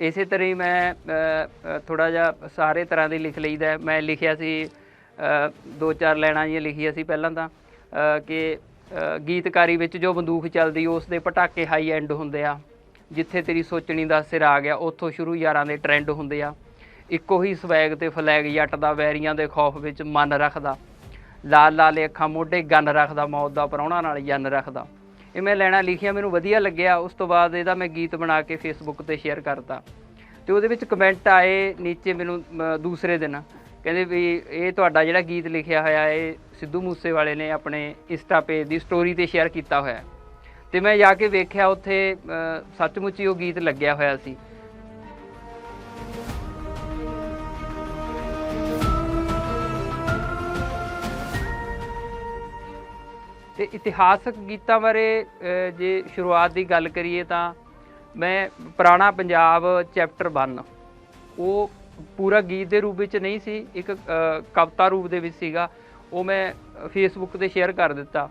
ਇਸੇ ਤਰ੍ਹਾਂ ਹੀ ਮੈਂ ਥੋੜਾ ਜਿਹਾ ਸਾਰੇ ਤਰ੍ਹਾਂ ਦੀ ਲਿਖ ਲਈਦਾ। ਹੈ। ਮੈਂ ਲਿਖਿਆ ਸੀ ਦੋ ਚਾਰ ਲੈਣਾ ਜਿਹੀਆਂ ਲਿਖੀਆਂ ਸੀ ਪਹਿਲਾਂ ਤਾਂ ਕਿ ਗੀਤਕਾਰੀ ਵਿੱਚ ਜੋ ਬੰਦੂਕ ਚੱਲਦੀ, ਉਸ ਦੇ ਪਟਾਕੇ ਹਾਈ ਐਂਡ ਹੁੰਦੇ ਆ। ਜਿੱਥੇ ਤੇਰੀ ਸੋਚਣੀ ਦਾ ਸਿਰ ਆ ਗਿਆ, ਉੱਥੋਂ ਸ਼ੁਰੂ ਯਾਰਾਂ ਦੇ ਟ੍ਰੈਂਡ ਹੁੰਦੇ ਆ। ਇੱਕੋ ਹੀ ਸਵੈਗ ਤੇ ਫਲੈਗ ਜੱਟ ਦਾ ਵੈਰੀਆਂ ਦੇ ਖੌਫ ਵਿੱਚ ਮਨ ਰੱਖਦਾ। ਲਾਲ ਲਾਲ ਅੱਖਾਂ ਮੋਢੇ ਗੰਨ ਰੱਖਦਾ, ਮੌਤ ਦਾ ਪਰੌਣਾ ਨਾਲ ਜਨ ਰੱਖਦਾ। ਇਹ ਮੈਂ ਲੈਣਾ ਲਿਖਿਆ ਮੈਨੂੰ ਵਧੀਆ ਲੱਗਿਆ ਉਸ ਤੋਂ ਬਾਅਦ ਇਹਦਾ ਮੈਂ ਗੀਤ ਬਣਾ ਕੇ ਫੇਸਬੁੱਕ ਤੇ ਸ਼ੇਅਰ ਕਰਤਾ। ਤੇ ਉਹਦੇ ਵਿੱਚ ਕਮੈਂਟ ਆਏ ਨੀਚੇ ਮੈਨੂੰ ਦੂਸਰੇ ਦਿਨ। ਕਹਿੰਦੇ ਵੀ ਇਹ ਤੁਹਾਡਾ ਜਿਹੜਾ ਗੀਤ ਲਿਖਿਆ ਹੋਇਆ ਇਹ ਸਿੱਧੂ ਮੂਸੇ ਵਾਲੇ ਨੇ ਆਪਣੇ ਇੰਸਟਾ ਪੇਜ ਦੀ ਸਟੋਰੀ ਤੇ ਸ਼ੇਅਰ ਕੀਤਾ ਹੋਇਆ। ਹੈ। ਤੇ ਮੈਂ ਜਾ ਕੇ ਵੇਖਿਆ ਉੱਥੇ ਅ, ਸੱਚਮੁੱਚ ਹੀ ਉਹ ਗੀਤ ਲੱਗਿਆ ਹੋਇਆ ਸੀ। ਤੇ ਇਤਿਹਾਸਕ ਗੀਤਾਂ ਬਾਰੇ ਜੇ ਸ਼ੁਰੂਆਤ ਦੀ ਗੱਲ ਕਰੀਏ ਤਾਂ ਮੈਂ ਪੁਰਾਣਾ ਪੰਜਾਬ ਚੈਪਟਰ 1 ਉਹ ਪੂਰਾ ਗੀਤ ਦੇ ਰੂਪ ਵਿੱਚ ਨਹੀਂ ਸੀ, ਇੱਕ ਕਵਿਤਾ ਰੂਪ ਦੇ ਵਿੱਚ ਸੀਗਾ, ਉਹ ਮੈਂ ਫੇਸਬੁੱਕ ਤੇ ਸ਼ੇਅਰ ਕਰ ਦਿੱਤਾ।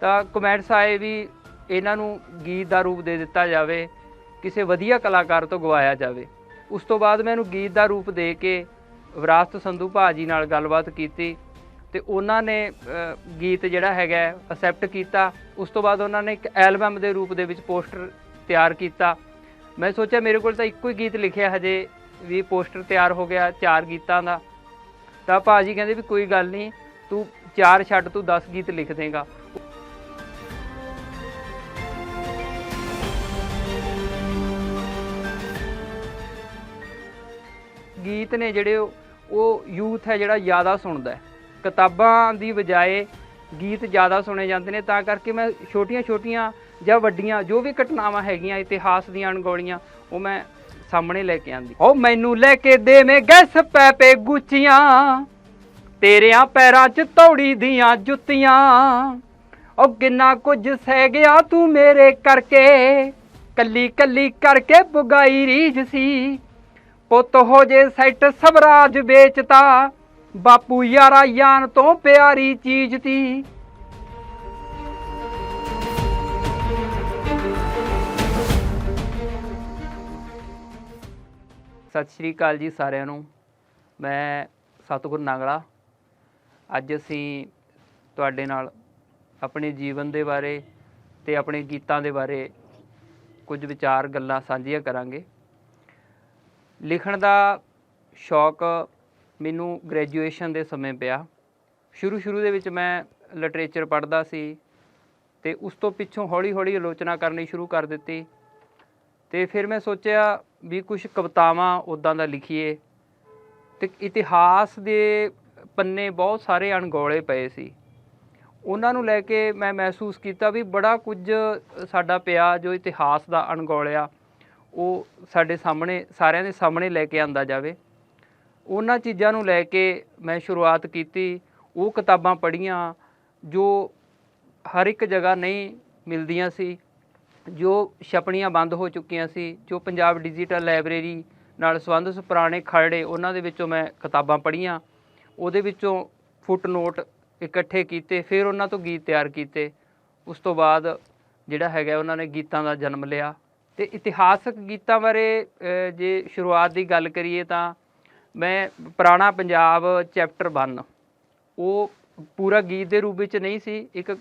ਤਾਂ ਕਮੈਂਟਸ ਆਏ ਵੀ ਇਹਨਾਂ ਨੂੰ ਗੀਤ ਦਾ ਰੂਪ ਦੇ ਦਿੱਤਾ ਜਾਵੇ, ਕਿਸੇ ਵਧੀਆ ਕਲਾਕਾਰ ਤੋਂ ਗਵਾਇਆ ਜਾਵੇ। ਉਸ ਤੋਂ ਬਾਅਦ ਮੈਂ ਇਹਨੂੰ ਗੀਤ ਦਾ ਰੂਪ ਦੇ ਕੇ ਵਿਰਾਸਤ ਸੰਧੂ ਭਾਜੀ ਨਾਲ ਗੱਲਬਾਤ ਕੀਤੀ। ਤੇ ਉਹਨਾਂ ਨੇ ਗੀਤ ਜਿਹੜਾ ਹੈਗਾ ਅਸੈਪਟ ਕੀਤਾ। ਉਸ ਤੋਂ ਬਾਅਦ ਉਹਨਾਂ ਨੇ ਇੱਕ ਐਲਬਮ ਦੇ ਰੂਪ ਦੇ ਵਿੱਚ ਪੋਸਟਰ ਤਿਆਰ ਕੀਤਾ। ਮੈਂ ਸੋਚਿਆ ਮੇਰੇ ਕੋਲ ਤਾਂ ਇੱਕੋ ਹੀ ਗੀਤ ਲਿਖਿਆ ਹਜੇ ਵੀ ਪੋਸਟਰ ਤਿਆਰ ਹੋ ਗਿਆ ਚਾਰ ਗੀਤਾਂ ਦਾ। ਤਾਂ ਭਾਜੀ ਕਹਿੰਦੇ ਵੀ ਕੋਈ ਗੱਲ ਨਹੀਂ, ਤੂੰ ਚਾਰ ਛੱਡ, ਤੂੰ 10 ਗੀਤ ਲਿਖ ਦੇਗਾ। ਗੀਤ ਨੇ ਜਿਹੜੇ ਉਹ- ਉਹ ਯੂਥ ਹੈ ਜਿਹੜਾ ਜ਼ਿਆਦਾ ਸੁਣਦਾ ਹੈ। ਕਿਤਾਬਾਂ ਦੀ ਬਜਾਏ ਗੀਤ ਜ਼ਿਆਦਾ ਸੁਣੇ ਜਾਂਦੇ ਨੇ, ਤਾਂ ਕਰਕੇ ਮੈਂ ਛੋਟੀਆਂ-ਛੋਟੀਆਂ ਜਾਂ ਵੱਡੀਆਂ ਜੋ ਵੀ ਘਟਨਾਵਾਂ ਹੈਗੀਆਂ, ਇਤਿਹਾਸ ਦੀਆਂ ਅਣਗੌਲੀਆਂ, ਉਹ ਮੈਂ ਸਾਹਮਣੇ ਲੈ ਕੇ ਆਂਦੀ। ਉਹ ਮੈਨੂੰ ਲੈ ਕੇ ਦੇਵੇਂ ਗੈਸ ਪੈ ਪੇ ਗੁੱਚੀਆਂ ਤੇਰਿਆਂ ਪੈਰਾਂ 'ਚ ਤੌੜੀ ਦੀਆਂ ਜੁੱਤੀਆਂ। ਉਹ ਕਿੰਨਾ ਕੁਝ ਸਹਿ ਗਿਆ ਤੂੰ ਮੇਰੇ ਕਰਕੇ, ਕੱਲੀ ਕੱਲੀ ਕਰਕੇ ਬੁਗਾਈ ਰੀਝ ਸੀ। ਪੁੱਤ ਹੋ ਜੇ ਸੈਟ ਸਵਰਾਜ ਵੇਚਤਾ ਬਾਪੂ ਯਾਰਾ ਯਾਨ ਤੋਂ ਪਿਆਰੀ ਚੀਜ਼ ਤੀ। ਸਤਿ ਸ਼੍ਰੀ ਅਕਾਲ ਜੀ ਸਾਰਿਆਂ ਨੂੰ। ਮੈਂ ਸਤਿਗੁਰ ਨਾਗਲਾ। ਅੱਜ ਅਸੀਂ ਤੁਹਾਡੇ ਨਾਲ ਆਪਣੇ ਜੀਵਨ ਦੇ ਬਾਰੇ ਤੇ ਆਪਣੇ ਗੀਤਾਂ ਦੇ ਬਾਰੇ ਕੁਝ ਵਿਚਾਰ ਗੱਲਾਂ ਸਾਂਝੀਆਂ ਕਰਾਂਗੇ। ਲਿਖਣ ਦਾ ਸ਼ੌਕ ਮੈਨੂੰ ਗ੍ਰੈਜੂਏਸ਼ਨ ਦੇ ਸਮੇਂ ਪਿਆ। ਸ਼ੁਰੂ ਸ਼ੁਰੂ ਦੇ ਵਿੱਚ ਮੈਂ ਲਿਟਰੇਚਰ ਪੜ੍ਹਦਾ ਸੀ ਤੇ ਉਸ ਤੋਂ ਪਿੱਛੋਂ ਹੌਲੀ ਹੌਲੀ ਆਲੋਚਨਾ ਕਰਨੀ ਸ਼ੁਰੂ ਕਰ ਦਿੱਤੀ ਤੇ ਫਿਰ ਮੈਂ ਸੋਚਿਆ ਵੀ ਕੁਝ ਕਵਿਤਾਵਾਂ ਉਦਾਂ ਦਾ ਲਿਖੀਏ। ਤੇ ਇਤਿਹਾਸ ਦੇ ਪੰਨੇ ਬਹੁਤ ਸਾਰੇ ਅਣਗੌਲੇ ਪਏ ਸੀ। ਉਹਨਾਂ ਨੂੰ ਲੈ ਕੇ ਮੈਂ ਮਹਿਸੂਸ ਕੀਤਾ ਵੀ ਬੜਾ ਕੁਝ ਸਾਡਾ ਪਿਆ ਜੋ ਇਤਿਹਾਸ ਦਾ ਅਣਗੌਲਿਆ, ਉਹ ਸਾਡੇ ਸਾਹਮਣੇ, ਸਾਰਿਆਂ ਦੇ ਸਾਹਮਣੇ ਲੈ ਕੇ ਆਂਦਾ ਜਾਵੇ। ਉਹਨਾਂ ਚੀਜ਼ਾਂ ਨੂੰ ਲੈ ਕੇ ਮੈਂ ਸ਼ੁਰੂਆਤ ਕੀਤੀ। ਉਹ ਕਿਤਾਬਾਂ ਪੜ੍ਹੀਆਂ ਜੋ ਹਰ ਇੱਕ ਜਗ੍ਹਾ ਨਹੀਂ ਮਿਲਦੀਆਂ ਸੀ, ਜੋ ਛਪਣੀਆਂ ਬੰਦ ਹੋ ਚੁੱਕੀਆਂ ਸੀ, ਜੋ ਪੰਜਾਬ ਡਿਜੀਟਲ ਲਾਇਬ੍ਰੇਰੀ ਨਾਲ ਸੰਬੰਧਿਤ ਪੁਰਾਣੇ ਖਰੜੇ ਉਹਨਾਂ ਦੇ ਵਿੱਚੋਂ ਮੈਂ ਕਿਤਾਬਾਂ ਪੜ੍ਹੀਆਂ। ਉਹਦੇ ਵਿੱਚੋਂ ਫੁੱਟ ਨੋਟ ਇਕੱਠੇ ਕੀਤੇ, ਫਿਰ ਉਹਨਾਂ ਤੋਂ ਗੀਤ ਤਿਆਰ ਕੀਤੇ। ਉਸ ਤੋਂ ਬਾਅਦ ਜਿਹੜਾ ਹੈਗਾ ਉਹਨਾਂ ਨੇ ਗੀਤਾਂ ਦਾ ਜਨਮ ਲਿਆ। ਤੇ ਇਤਿਹਾਸਕ ਗੀਤਾਂ ਬਾਰੇ ਜੇ ਸ਼ੁਰੂਆਤ ਦੀ ਗੱਲ ਕਰੀਏ ਤਾਂ ਮੈਂ ਪੁਰਾਣਾ ਪੰਜਾਬ ਚੈਪਟਰ 1 ਉਹ ਪੂਰਾ ਗੀਤ ਦੇ ਰੂਪ ਵਿੱਚ ਨਹੀਂ ਸੀ, ਇੱਕ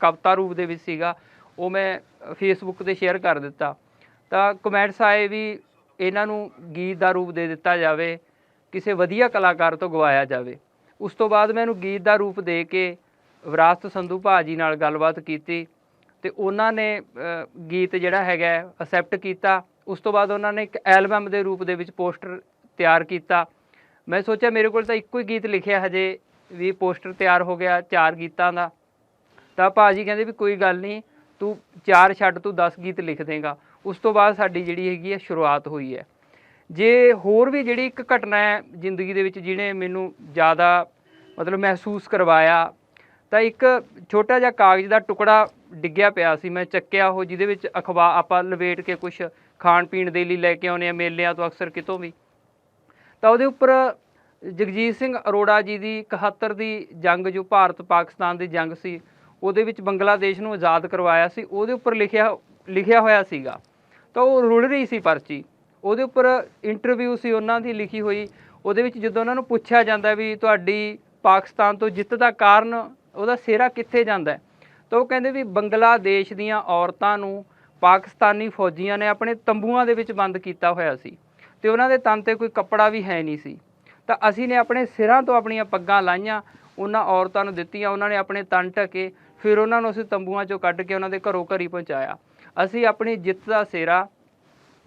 ਕਵਿਤਾ ਰੂਪ ਦੇ ਵਿੱਚ ਸੀਗਾ। ਉਹ ਮੈਂ ਫੇਸਬੁੱਕ ਤੇ ਸ਼ੇਅਰ ਕਰ ਦਿੱਤਾ। ਤਾਂ ਕਮੈਂਟਸ ਆਏ ਵੀ ਇਹਨਾਂ ਨੂੰ ਗੀਤ ਦਾ ਰੂਪ ਦੇ ਦਿੱਤਾ ਜਾਵੇ, ਕਿਸੇ ਵਧੀਆ ਕਲਾਕਾਰ ਤੋਂ ਗਵਾਇਆ ਜਾਵੇ। ਉਸ ਤੋਂ ਬਾਅਦ ਮੈਂ ਇਹਨੂੰ ਗੀਤ ਦਾ ਰੂਪ ਦੇ ਕੇ ਵਿਰਾਸਤ ਸੰਧੂ ਭਾਜੀ ਨਾਲ ਗੱਲਬਾਤ ਕੀਤੀ ਤੇ ਉਹਨਾਂ ਨੇ ਗੀਤ ਜਿਹੜਾ ਹੈਗਾ ਅਸੈਪਟ ਕੀਤਾ। ਉਸ ਤੋਂ ਬਾਅਦ ਉਹਨਾਂ ਨੇ ਇੱਕ ਐਲਬਮ ਦੇ ਰੂਪ ਦੇ ਵਿੱਚ ਪੋਸਟਰ ਤਿਆਰ ਕੀਤਾ। ਮੈਂ ਸੋਚਿਆ ਮੇਰੇ ਕੋਲ ਤਾਂ ਇੱਕੋ ਹੀ ਗੀਤ ਲਿਖਿਆ ਹਜੇ ਵੀ ਪੋਸਟਰ ਤਿਆਰ ਹੋ ਗਿਆ ਚਾਰ ਗੀਤਾਂ ਦਾ। ਤਾਂ ਭਾਜੀ ਕਹਿੰਦੇ ਵੀ ਕੋਈ ਗੱਲ ਨਹੀਂ, ਤੂੰ ਚਾਰ ਛੱਡ, ਤੂੰ 10 ਗੀਤ ਲਿਖ ਦੇਗਾ। ਉਸ ਤੋਂ ਬਾਅਦ ਸਾਡੀ ਜਿਹੜੀ ਹੈਗੀ ਹੈ ਸ਼ੁਰੂਆਤ ਹੋਈ ਹੈ। ਜੇ ਹੋਰ ਵੀ ਜਿਹੜੀ ਇੱਕ ਘਟਨਾ ਹੈ ਜ਼ਿੰਦਗੀ ਦੇ ਵਿੱਚ ਜਿਹਨੇ ਮੈਨੂੰ ਜ਼ਿਆਦਾ ਮਤਲਬ ਮਹਿਸੂਸ ਕਰਵਾਇਆ, ਤਾਂ ਇੱਕ ਛੋਟਾ ਜਿਹਾ ਕਾਗਜ਼ ਦਾ ਟੁਕੜਾ ਡਿੱਗਿਆ ਪਿਆ ਸੀ। ਮੈਂ ਚੱਕਿਆ ਉਹ, ਜਿਹਦੇ ਵਿੱਚ ਅਖਬਾਰ ਆਪਾਂ ਲਵੇਟ ਕੇ ਕੁਝ ਖਾਣ ਪੀਣ ਦੇ ਲਈ ਲੈ ਕੇ ਆਉਂਦੇ ਆ ਮੇਲਿਆਂ ਤੋਂ ਅਕਸਰ ਕਿਤੋਂ ਵੀ। ਤਾਂ ਉਹਦੇ ਉੱਪਰ ਜਗਜੀਤ ਸਿੰਘ ਅਰੋੜਾ ਜੀ ਦੀ 71 ਦੀ ਜੰਗ, ਜੋ ਭਾਰਤ ਪਾਕਿਸਤਾਨ ਦੀ ਜੰਗ ਸੀ, ਉਹਦੇ ਵਿੱਚ ਬੰਗਲਾਦੇਸ਼ ਨੂੰ ਆਜ਼ਾਦ ਕਰਵਾਇਆ ਸੀ, ਉਹਦੇ ਉੱਪਰ ਲਿਖਿਆ ਲਿਖਿਆ ਹੋਇਆ ਸੀਗਾ। ਤਾਂ ਉਹ ਰੁੜ ਰਹੀ ਸੀ ਪਰਚੀ। ਉਹਦੇ ਉੱਪਰ ਇੰਟਰਵਿਊ ਸੀ ਉਹਨਾਂ ਦੀ ਲਿਖੀ ਹੋਈ। ਉਹਦੇ ਵਿੱਚ ਜਦੋਂ ਉਹਨਾਂ ਨੂੰ ਪੁੱਛਿਆ ਜਾਂਦਾ ਵੀ ਤੁਹਾਡੀ ਪਾਕਿਸਤਾਨ ਤੋਂ ਜਿੱਤ ਦਾ ਕਾਰਨ, ਉਹਦਾ ਸਿਹਰਾ ਕਿੱਥੇ ਜਾਂਦਾ ਤਾਂ ਉਹ ਕਹਿੰਦੇ ਵੀ ਬੰਗਲਾਦੇਸ਼ ਦੀਆਂ ਔਰਤਾਂ ਨੂੰ ਪਾਕਿਸਤਾਨੀ ਫੌਜੀਆਂ ਨੇ ਆਪਣੇ ਤੰਬੂਆਂ ਦੇ ਵਿੱਚ ਬੰਦ ਕੀਤਾ ਹੋਇਆ ਸੀ। ਤੇ ਉਹਨਾਂ ਦੇ ਤਨ ਤੇ ਕੋਈ ਕੱਪੜਾ ਵੀ ਹੈ ਨਹੀਂ ਸੀ। ਤਾਂ ਅਸੀਂ ਨੇ ਆਪਣੇ ਸਿਰਾਂ ਤੋਂ ਆਪਣੀਆਂ ਪੱਗਾਂ ਲਾਈਆਂ, ਉਹਨਾਂ ਔਰਤਾਂ ਨੂੰ ਦਿੱਤੀਆਂ, ਉਹਨਾਂ ਨੇ ਆਪਣੇ ਤਨ ਢਕੇ, ਫਿਰ ਉਹਨਾਂ ਨੂੰ ਅਸੀਂ ਤੰਬੂਆਂ ਚੋਂ ਕੱਢ ਕੇ ਉਹਨਾਂ ਦੇ ਘਰੋਂ ਘਰੀ ਪਹੁੰਚਾਇਆ। ਅਸੀਂ ਆਪਣੀ ਜਿੱਤ ਦਾ ਸਿਹਰਾ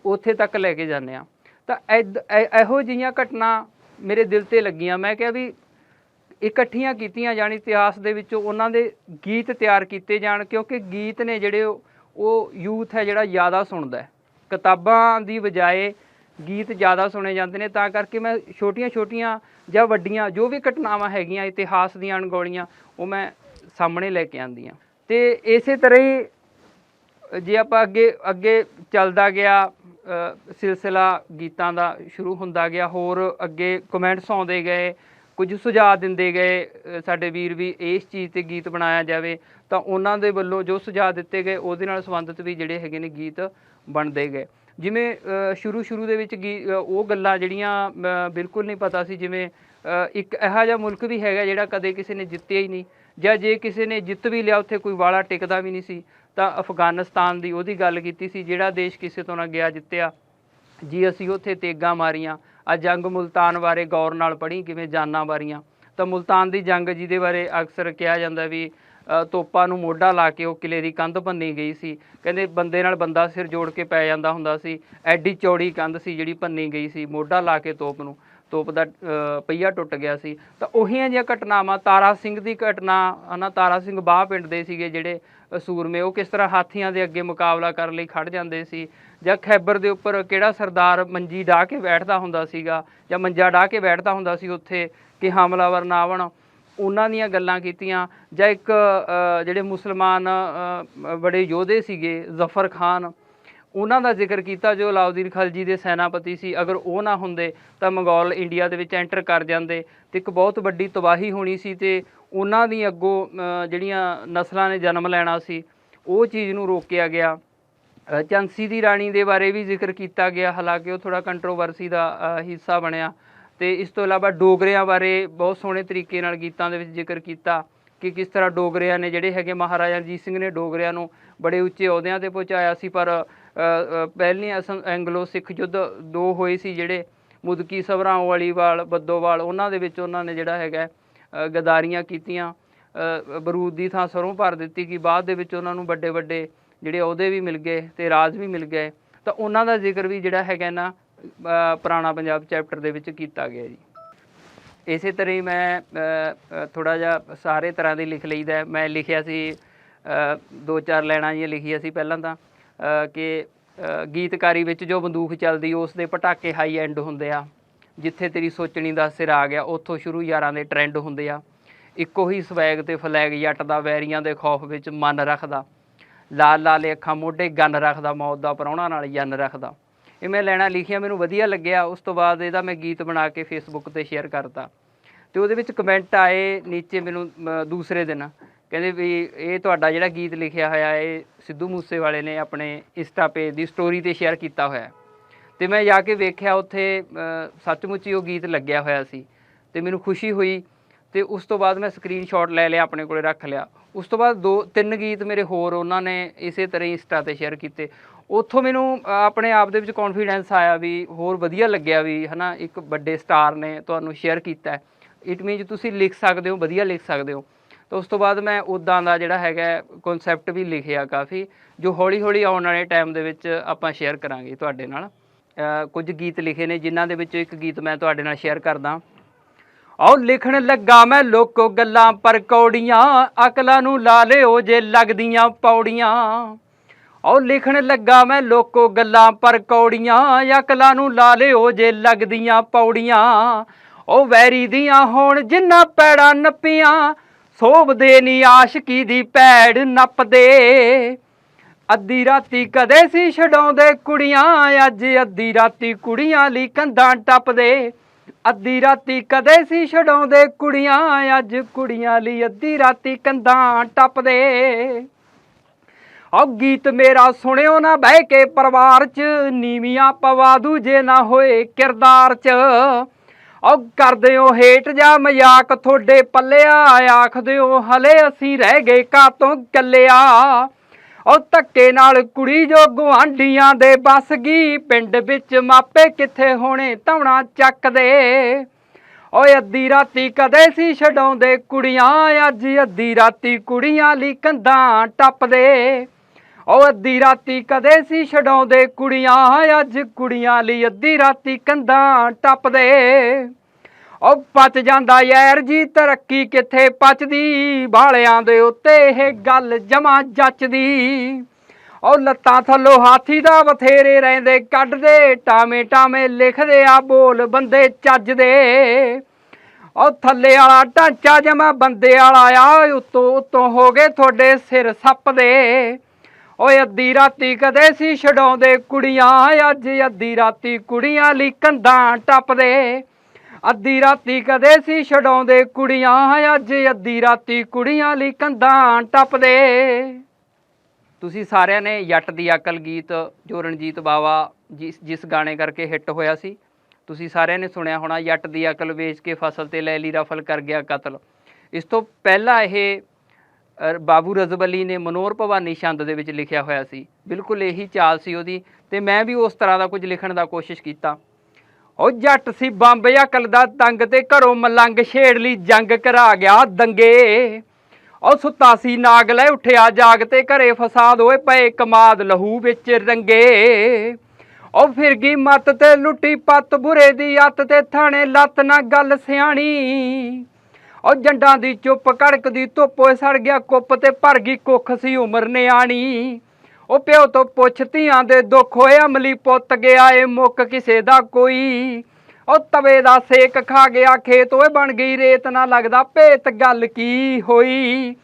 ਉੱਥੇ ਤੱਕ ਲੈ ਕੇ ਜਾਂਦੇ ਆ ਤਾਂ ਐਦ- ਐ- ਇਹੋ ਜਿਹੀਆਂ ਘਟਨਾ ਮੇਰੇ ਦਿਲ ਤੇ ਲੱਗੀਆਂ। ਮੈਂ ਕਿਹਾ ਵੀ ਇਕੱਠੀਆਂ ਕੀਤੀਆਂ ਜਾਣ, ਇਤਿਹਾਸ ਦੇ ਵਿੱਚੋਂ ਉਹਨਾਂ ਦੇ ਗੀਤ ਤਿਆਰ ਕੀਤੇ ਜਾਣ, ਕਿਉਂਕਿ ਗੀਤ ਨੇ ਜਿਹੜੇ ਉਹ- ਯੂਥ ਹੈ ਜਿਹੜਾ ਜ਼ਿਆਦਾ ਸੁਣਦਾ ਕਿਤਾਬਾਂ ਦੀ ਬਜਾਏ ਗੀਤ ਜ਼ਿਆਦਾ ਸੁਣੇ ਜਾਂਦੇ ਨੇ, ਤਾਂ ਕਰਕੇ ਮੈਂ ਛੋਟੀਆਂ-ਛੋਟੀਆਂ ਜਾਂ ਵੱਡੀਆਂ ਜੋ ਵੀ ਘਟਨਾਵਾਂ ਹੈਗੀਆਂ, ਇਤਿਹਾਸ ਦੀਆਂ ਅਣਗੌਲੀਆਂ, ਉਹ ਮੈਂ ਸਾਹਮਣੇ ਲੈ ਕੇ ਆਂਦੀਆਂ ਤੇ ਇਸੇ ਤਰ੍ਹਾਂ ਹੀ ਜੇ ਆਪਾਂ ਅੱਗੇ ਅੱਗੇ ਚੱਲਦਾ ਗਿਆ ਸਿਲਸਿਲਾ ਗੀਤਾਂ ਦਾ ਸ਼ੁਰੂ ਹੁੰਦਾ ਗਿਆ, ਹੋਰ ਅੱਗੇ ਕਮੈਂਟਸ ਆਉਂਦੇ ਗਏ, ਕੁਝ ਸੁਝਾਅ ਦਿੰਦੇ ਗਏ ਸਾਡੇ ਵੀਰ ਵੀ ਇਸ ਚੀਜ਼ ਤੇ ਗੀਤ ਬਣਾਇਆ ਜਾਵੇ, ਤਾਂ ਉਹਨਾਂ ਦੇ ਵੱਲੋਂ ਜੋ ਸੁਝਾਅ ਦਿੱਤੇ ਗਏ, ਉਹਦੇ ਨਾਲ ਸੰਬੰਧਿਤ ਵੀ ਜਿਹੜੇ ਹੈਗੇ ਨੇ ਗੀਤ ਬਣਦੇ ਗਏ। ਜਿਵੇਂ ਸ਼ੁਰੂ ਸ਼ੁਰੂ ਦੇ ਵਿੱਚ ਗੀ- ਉਹ ਗੱਲਾਂ ਜਿਹੜੀਆਂ ਬਿਲਕੁਲ ਨਹੀਂ ਪਤਾ ਸੀ, ਜਿਵੇਂ ਇੱਕ ਇਹੋ ਜਿਹਾ ਮੁਲਕ ਵੀ ਹੈਗਾ ਜਿਹੜਾ ਕਦੇ ਕਿਸੇ ਨੇ ਜਿੱਤਿਆ ਹੀ ਨਹੀਂ ਜਾਂ ਜੇ ਕਿਸੇ ਨੇ ਜਿੱਤ ਵੀ ਲਿਆ, ਉੱਥੇ ਕੋਈ ਵਾਲਾ ਟਿਕਦਾ ਵੀ ਨਹੀਂ ਸੀ, ਤਾਂ ਅਫਗਾਨਿਸਤਾਨ ਦੀ ਉਹਦੀ ਗੱਲ ਕੀਤੀ ਸੀ, ਜਿਹੜਾ ਦੇਸ਼ ਕਿਸੇ ਤੋਂ ਨਾ ਗਿਆ ਜਿੱਤਿਆ। ਜੀ, ਅਸੀਂ ਉੱਥੇ ਤੇਗਾਂ ਮਾਰੀਆਂ, ਆ ਜੰਗ ਮੁਲਤਾਨ ਬਾਰੇ ਗੌਰ ਨਾਲ ਪੜ੍ਹੀ, ਕਿਵੇਂ ਜਾਨਾਂ ਮਾਰੀਆਂ। ਤਾਂ ਮੁਲਤਾਨ ਦੀ ਜੰਗ ਜਿਹਦੇ ਬਾਰੇ ਅਕਸਰ ਕਿਹਾ ਜਾਂਦਾ ਵੀ ਤੋਪਾਂ ਨੂੰ ਮੋਢਾ ਲਾ ਕੇ ਉਹ ਕਿਲੇ ਦੀ ਕੰਧ ਭੰਨੀ ਗਈ ਸੀ। ਕਹਿੰਦੇ ਬੰਦੇ ਨਾਲ ਬੰਦਾ ਸਿਰ ਜੋੜ ਕੇ ਪੈ ਜਾਂਦਾ ਹੁੰਦਾ ਸੀ। ਐਡੀ ਚੌੜੀ ਕੰਧ ਸੀ ਜਿਹੜੀ ਭੰਨੀ ਗਈ ਸੀ। ਮੋਢਾ ਲਾ ਕੇ ਤੋਪ ਨੂੰ ਤੋਪ ਦਾ ਅ, ਪਹੀਆ ਟੁੱਟ ਗਿਆ ਸੀ। ਤਾਂ ਉਹੀਆਂ ਜਿਹੀਆਂ ਘਟਨਾਵਾਂ ਤਾਰਾ ਸਿੰਘ ਦੀ ਘਟਨਾ ਹਨਾ ਤਾਰਾ ਸਿੰਘ ਬਾਹ ਪਿੰਡ ਦੇ ਸੀਗੇ ਜਿਹੜੇ ਸੂਰਮੇ ਉਹ ਕਿਸ ਤਰ੍ਹਾਂ ਹਾਥੀਆਂ ਦੇ ਅੱਗੇ ਮੁਕਾਬਲਾ ਕਰਨ ਲਈ ਖੜ ਜਾਂਦੇ ਸੀ ਜਾਂ ਖੈਬਰ ਦੇ ਉੱਪਰ ਕਿਹੜਾ ਸਰਦਾਰ ਮੰਜੀ ਢਾ ਕੇ ਬੈਠਦਾ ਹੁੰਦਾ ਸੀਗਾ ਜਾਂ ਮੰਜਾ ਢਾ ਕੇ ਬੈਠਦਾ ਹੁੰਦਾ ਸੀ ਉੱਥੇ ਕਿ ਹਮਲਾਵਰ ਨਾ ਆਵਣ ਉਹਨਾਂ ਦੀਆਂ ਗੱਲਾਂ ਕੀਤੀਆਂ ਜਾਂ ਇੱਕ ਜਿਹੜੇ ਮੁਸਲਮਾਨ ਬੜੇ ਯੋਧੇ ਸੀਗੇ ਜ਼ਫਰ ਖਾਨ ਉਹਨਾਂ ਦਾ ਜ਼ਿਕਰ ਕੀਤਾ ਜੋ ਅਲਾਉਦੀਨ ਖਲਜੀ ਦੇ ਸੈਨਾਪਤੀ ਸੀ। ਅਗਰ ਉਹ ਨਾ ਹੁੰਦੇ ਤਾਂ ਮੰਗੋਲ ਇੰਡੀਆ ਦੇ ਵਿੱਚ ਐਂਟਰ ਕਰ ਜਾਂਦੇ ਤੇ ਇੱਕ ਬਹੁਤ ਵੱਡੀ ਤਬਾਹੀ ਹੋਣੀ ਸੀ ਤੇ ਉਹਨਾਂ ਦੀ ਅੱਗੋਂ ਜਿਹੜੀਆਂ ਨਸਲਾਂ ਨੇ ਜਨਮ ਲੈਣਾ ਸੀ ਉਹ ਚੀਜ਼ ਨੂੰ ਰੋਕਿਆ ਗਿਆ। ਅ, ਝਾਂਸੀ ਦੀ ਰਾਣੀ ਦੇ ਬਾਰੇ ਵੀ ਜ਼ਿਕਰ ਕੀਤਾ ਗਿਆ। ਹਾਲਾਂਕਿ ਉਹ ਥੋੜਾ ਕੰਟਰੋਵਰਸੀ ਦਾ ਹਿੱਸਾ ਬਣਿਆ। ਤੇ ਇਸ ਤੋਂ ਇਲਾਵਾ ਡੋਗਰਿਆਂ ਬਾਰੇ ਬਹੁਤ ਸੋਹਣੇ ਤਰੀਕੇ ਨਾਲ ਗੀਤਾਂ ਦੇ ਵਿੱਚ ਜ਼ਿਕਰ ਕੀਤਾ ਕਿ ਕਿਸ ਤਰ੍ਹਾਂ ਡੋਗਰਿਆਂ ਨੇ ਜਿਹੜੇ ਹੈਗੇ ਮਹਾਰਾਜਾ ਰਣਜੀਤ ਸਿੰਘ ਨੇ ਡੋਗਰਿਆਂ ਨੂੰ ਬੜੇ ਉੱਚੇ ਅਹੁਦਿਆਂ ਤੇ ਪਹੁੰਚਾਇਆ ਸੀ ਪਰ ਪਹਿਲੀਆਂ ਅਸਲ ਐਂਗਲੋ ਸਿੱਖ ਯੁੱਧ ਦੋ ਹੋਏ ਸੀ ਜਿਹੜੇ ਮੁਦਕੀ ਸਭਰਾਵਾਂ ਵਾਲੀਵਾਲ ਬੱਦੋਵਾਲ ਉਹਨਾਂ ਦੇ ਵਿੱਚ ਉਹਨਾਂ ਨੇ ਜਿਹੜਾ ਹੈਗਾ ਗਦਾਰੀਆਂ ਕੀਤੀਆਂ। ਅ, ਬਰੂਦ ਦੀ ਥਾਂ ਸਰੋਂ ਭਰ ਦਿੱਤੀ ਕਿ ਬਾਅਦ ਦੇ ਵਿੱਚ ਉਹਨਾਂ ਨੂੰ ਵੱਡੇ ਵੱਡੇ ਜਿਹੜੇ ਅਹੁਦੇ ਵੀ ਮਿਲ ਗਏ ਤੇ ਰਾਜ ਵੀ ਮਿਲ ਗਏ। ਤਾਂ ਉਹਨਾਂ ਦਾ ਜ਼ਿਕਰ ਵੀ ਜਿਹੜਾ ਹੈਗਾ ਨਾ ਪੁਰਾਣਾ ਪੰਜਾਬ ਚੈਪਟਰ ਦੇ ਵਿੱਚ ਕੀਤਾ ਗਿਆ ਜੀ। ਇਸੇ ਤਰ੍ਹਾਂ ਹੀ ਮੈਂ ਥੋੜਾ ਜਿਹਾ ਸਾਰੇ ਤਰ੍ਹਾਂ ਦੀ ਲਿਖ ਲਈਦਾ ਹੈ। ਮੈਂ ਲਿਖਿਆ ਸੀ ਦੋ ਚਾਰ ਲਾਈਨਾਂ ਜਿਹੀਆਂ ਲਿਖੀਆਂ ਸੀ ਪਹਿਲਾਂ ਤਾਂ ਕਿ ਗੀਤਕਾਰੀ ਵਿੱਚ ਜੋ ਬੰਦੂਕ ਚੱਲਦੀ, ਉਸ ਦੇ ਪਟਾਕੇ ਹਾਈ ਐਂਡ ਹੁੰਦੇ ਆ। ਜਿੱਥੇ ਤੇਰੀ ਸੋਚਣੀ ਦਾ ਸਿਰ ਆ ਗਿਆ, ਉੱਥੋਂ ਸ਼ੁਰੂ ਯਾਰਾਂ ਦੇ ਟ੍ਰੈਂਡ ਹੁੰਦੇ ਆ। ਇੱਕੋ ਹੀ ਸਵੈਗ ਤੇ ਫਲੈਗ ਜੱਟ ਦਾ ਵੈਰੀਆਂ ਦੇ ਖੌਫ ਵਿੱਚ ਮਨ ਰੱਖਦਾ। ਲਾਲ ਲਾਲ ਅੱਖਾਂ, ਮੋਢੇ ਗੰਨ ਰੱਖਦਾ, ਮੌਤ ਦਾ ਪਰੌਣਾ ਨਾਲ ਜਨ ਰੱਖਦਾ। ਇਹ ਮੈਂ ਲੈਣਾ ਲਿਖਿਆ ਮੈਨੂੰ ਵਧੀਆ ਲੱਗਿਆ ਉਸ ਤੋਂ ਬਾਅਦ ਇਹਦਾ ਮੈਂ ਗੀਤ ਬਣਾ ਕੇ ਫੇਸਬੁੱਕ ਤੇ ਸ਼ੇਅਰ ਕਰਤਾ। ਤੇ ਉਹਦੇ ਵਿੱਚ ਕਮੈਂਟ ਆਏ ਨੀਚੇ ਮੈਨੂੰ ਦੂਸਰੇ ਦਿਨ। ਕਹਿੰਦੇ ਵੀ ਇਹ ਤੁਹਾਡਾ ਜਿਹੜਾ ਗੀਤ ਲਿਖਿਆ ਹੋਇਆ ਇਹ ਸਿੱਧੂ ਮੂਸੇ ਵਾਲੇ ਨੇ ਆਪਣੇ ਇੰਸਟਾ ਪੇਜ ਦੀ ਸਟੋਰੀ ਤੇ ਸ਼ੇਅਰ ਕੀਤਾ ਹੋਇਆ। ਹੈ। ਤੇ ਮੈਂ ਜਾ ਕੇ ਵੇਖਿਆ ਉੱਥੇ ਅ, ਸੱਚਮੁੱਚ ਹੀ ਉਹ ਗੀਤ ਲੱਗਿਆ ਹੋਇਆ ਸੀ। ਤੇ ਮੈਨੂੰ ਖੁਸ਼ੀ ਹੋਈ। ਤੇ ਉਸ ਤੋਂ ਬਾਅਦ ਮੈਂ ਸਕਰੀਨਸ਼ਾਟ ਲੈ ਲਿਆ ਆਪਣੇ ਕੋਲੇ ਰੱਖ ਲਿਆ। ਉਸ ਤੋਂ ਬਾਅਦ ਦੋ ਤਿੰਨ ਗੀਤ ਮੇਰੇ ਹੋਰ ਉਹਨਾਂ ਨੇ ਇਸੇ ਤਰ੍ਹਾਂ ਹੀ ਇੰਸਟਾ ਤੇ ਸ਼ੇਅਰ ਕੀਤੇ। ਉੱਥੋਂ ਮੈਨੂੰ ਆਪਣੇ ਆਪ ਦੇ ਵਿੱਚ ਕੌਨਫੀਡੈਂਸ ਆਇਆ ਵੀ ਹੋਰ ਵਧੀਆ ਲੱਗਿਆ ਵੀ, ਹਨਾ, ਇੱਕ ਵੱਡੇ ਸਟਾਰ ਨੇ ਤੁਹਾਨੂੰ ਸ਼ੇਅਰ ਕੀਤਾ ਇਟ ਮੀਨਸ ਤੁਸੀਂ ਲਿਖ ਸਕਦੇ ਹੋ, ਵਧੀਆ ਲਿਖ ਸਕਦੇ ਹੋ। ਤਾਂ ਉਸ ਤੋਂ ਬਾਅਦ ਮੈਂ ਉਦਾਂ ਦਾ ਜਿਹੜਾ ਹੈਗਾ ਕਨਸੈਪਟ ਵੀ ਲਿਖਿਆ ਕਾਫੀ, ਜੋ ਹੌਲੀ ਹੌਲੀ ਆਉਣ ਵਾਲੇ ਟਾਈਮ ਦੇ ਵਿੱਚ ਆਪਾਂ ਸ਼ੇਅਰ ਕਰਾਂਗੇ ਤੁਹਾਡੇ ਨਾਲ। ਕੁਝ ਗੀਤ ਲਿਖੇ ਨੇ, ਜਿਨ੍ਹਾਂ ਦੇ ਵਿੱਚੋਂ ਇੱਕ ਗੀਤ ਮੈਂ ਤੁਹਾਡੇ ਨਾਲ ਸ਼ੇਅਰ ਕਰਦਾ। ਆਓ, ਲਿਖਣ ਲੱਗਾ ਮੈਂ ਲੋਕੋ ਗੱਲਾਂ ਪਰ ਕੌੜੀਆਂ, ਅਕਲਾਂ ਨੂੰ ਲਾ ਲਿਓ ਜੇ ਲੱਗਦੀਆਂ ਪੌੜੀਆਂ। ਆਓ ਲਿਖਣ ਲੱਗਾ ਮੈਂ ਲੋਕੋ ਗੱਲਾਂ, ਪਰ ਕੌੜੀਆਂ ਅਕਲਾਂ ਨੂੰ ਲਾ ਲਿਓ ਜੇ ਲੱਗਦੀਆਂ ਪੌੜੀਆਂ। ਉਹ ਵੈਰੀ ਦੀਆਂ ਹੋਣ ਜਿੰਨਾ ਪੈੜਾਂ ਨੱਪੀਆਂ, ਸੋਭਦੇ ਨੀ ਆਸ਼ਕੀ ਦੀ ਪੈੜ ਨੱਪਦੇ। ਅੱਧੀ ਰਾਤੀ ਕਦੇ ਸੀ ਛਡਾਉਂਦੇ ਕੁੜੀਆਂ, ਅੱਜ ਅੱਧੀ ਰਾਤੀ ਕੁੜੀਆਂ ਲਈ ਕੰਧਾਂ ਟੱਪਦੇ। ਅੱਧੀ ਰਾਤੀ ਕਦੇ ਸੀ ਛਡਾਉਂਦੇ ਕੁੜੀਆਂ, ਅੱਜ ਕੁੜੀਆਂ ਲਈ ਅੱਧੀ ਰਾਤੀ ਕੰਧਾਂ ਟੱਪਦੇ। ਆਹ ਗੀਤ ਮੇਰਾ ਸੁਣਿਓ ਨਾ ਬਹਿ ਕੇ ਪਰਿਵਾਰ 'ਚ, ਨੀਵੀਆਂ ਪਵਾ ਦੂ ਜੇ ਨਾ ਹੋਏ ਕਿਰਦਾਰ 'ਚ। ਆਹ ਕਰਦੇ ਹੋ ਹੇਟ ਜਾਂ ਮਜ਼ਾਕ, ਤੁਹਾਡੇ ਪੱਲਿਆ ਆਖਦੇ ਹੋ ਹਲੇ ਅਸੀਂ ਰਹਿ ਗਏ ਕਾਤੋਂ ਕੱਲਿਆ। ਉਹ ਧੱਕੇ ਨਾਲ ਕੁੜੀ ਜੋ ਗੁਆਂਢੀਆਂ ਦੇ ਬਸ ਗਈ ਪਿੰਡ ਵਿੱਚ ਮਾਪੇ ਕਿੱਥੇ ਹੋਣੇ ਧੌਣਾ ਚੱਕਦੇ। ਓਏ ਅੱਧੀ ਰਾਤੀ ਕਦੇ ਸੀ ਛਡਾਉਂਦੇ ਕੁੜੀਆਂ, ਅੱਜ ਅੱਧੀ ਰਾਤੀ ਕੁੜੀਆਂ ਲਈ ਕੰਧਾਂ ਟੱਪਦੇ। ਓ ਅੱਧੀ ਰਾਤੀ ਕਦੇ ਸੀ ਛਡਾਉਂਦੇ ਕੁੜੀਆਂ, ਅੱਜ ਕੁੜੀਆਂ ਲਈ ਅੱਧੀ ਰਾਤੀ ਕੰਧਾਂ ਟੱਪਦੇ। ਓ ਪਚ ਜਾਂਦਾ ਯਾਰ ਜੀ, ਤਰੱਕੀ ਕਿੱਥੇ ਪਚਦੀ? ਬਾਲਿਆਂ ਦੇ ਉੱਤੇ ਇਹ ਗੱਲ ਜਮਾ ਜੱਚਦੀ। ਓ ਲੱਤਾਂ ਥੱਲੋਂ ਹਾਥੀ ਦਾ ਬਥੇਰੇ ਰਹਿੰਦੇ ਕੱਢਦੇ, ਟਾਵੇਂ ਟਾਵੇਂ ਲਿਖਦੇ, ਆ ਬੋਲ ਬੰਦੇ ਚੱਜਦੇ। ਓ ਥੱਲੇ ਵਾਲਾ ਢਾਂਚਾ ਜਮਾ ਬੰਦੇ ਵਾਲਾ ਆ, ਉਤੋਂ ਉਤੋਂ ਹੋ ਗਏ ਤੁਹਾਡੇ ਸਿਰ ਸੱਪ ਦੇ। ਓਏ ਅੱਧੀ ਰਾਤੀ ਕਦੇ ਸੀ ਛਡਾਉਂਦੇ ਕੁੜੀਆਂ, ਅੱਜ ਅੱਧੀ ਰਾਤੀ ਕੁੜੀਆਂ ਲਈ ਕੰਧਾਂ ਟੱਪਦੇ। ਅੱਧੀ ਰਾਤੀ ਕਦੇ ਸੀ ਛਡਾਉਂਦੇ ਕੁੜੀਆਂ, ਅੱਜ ਅੱਧੀ ਰਾਤੀ ਕੁੜੀਆਂ ਲਈ ਕੰਧਾਂ ਟੱਪਦੇ। ਤੁਸੀਂ ਸਾਰਿਆਂ ਨੇ ਜੱਟ ਦੀ ਅਕਲ ਗੀਤ, ਜੋ ਰਣਜੀਤ ਬਾਵਾ ਜਿਸ ਜਿਸ ਗਾਣੇ ਕਰਕੇ ਹਿੱਟ ਹੋਇਆ ਸੀ, ਤੁਸੀਂ ਸਾਰਿਆਂ ਨੇ ਸੁਣਿਆ ਹੋਣਾ ਜੱਟ ਦੀ ਅਕਲ ਵੇਚ ਕੇ ਫਸਲ ਤੇ ਲੈ ਲਈ, ਰਫਲ ਕਰ ਗਿਆ ਕਤਲ। ਇਸ ਤੋਂ ਪਹਿਲਾਂ ਇਹ ਬਾਬੂ ਰਜ਼ਬ ਅਲੀ ਨੇ ਮਨੋਰ ਭਵਾਨੀ ਛੰਦ ਦੇ ਵਿੱਚ ਲਿਖਿਆ ਹੋਇਆ ਸੀ। ਬਿਲਕੁਲ ਇਹੀ ਚਾਲ ਸੀ ਉਹਦੀ ਤੇ ਮੈਂ ਵੀ ਉਸ ਤਰ੍ਹਾਂ ਦਾ ਕੁਝ ਲਿਖਣ ਦਾ ਕੋਸ਼ਿਸ਼ ਕੀਤਾ। ਉਹ ਜੱਟ ਸੀ ਬੰਬ ਅਕਲ ਦਾ ਤੰਗ ਤੇ ਘਰੋਂ ਮਲੰਗ ਛੇੜ ਲਈ ਜੰਗ ਕਰਾ ਗਿਆ ਦੰਗੇ। ਉਹ ਸੁੱਤਾ ਸੀ ਨਾਗ ਲੈ ਉੱਠਿਆ ਜਾਗ ਤੇ ਘਰੇ ਫਸਾਦ ਹੋਏ ਪਏ ਕਮਾਦ ਲਹੂ ਵਿੱਚ ਰੰਗੇ। ਉਹ ਫਿਰ ਗਈ ਮੱਤ ਤੇ ਲੁੱਟੀ ਪੱਤ ਬੁਰੇ ਦੀ ਅੱਤ ਤੇ ਥਾਣੇ ਲੱਤ ਨਾ ਗੱਲ ਸਿਆਣੀ। ਉਹ ਜੰਡਾਂ ਦੀ ਚੁੱਪ ਕੜਕਦੀ ਧੁੱਪ, ਓਏ ਸੜ ਗਿਆ ਕੁੱਪ ਤੇ ਭਰ ਗਈ ਕੁੱਖ ਸੀ ਉਮਰ ਨਿਆਣੀ। ਉਹ ਪਿਓ ਤੋਂ ਪੁੱਛ, ਧੀਆਂ ਦੇ ਦੁੱਖ ਹੋਏ ਅਮਲੀ ਪੁੱਤ ਗਿਆ ਏ ਮੁੱਕ ਕਿਸੇ ਦਾ ਕੋਈ। ਉਹ ਤਵੇ ਦਾ ਸੇਕ ਖਾ ਗਿਆ ਖੇਤ, ਓਏ ਬਣ ਗਈ ਰੇਤ, ਨਾ ਲੱਗਦਾ ਭੇਤ ਗੱਲ ਕੀ ਹੋਈ।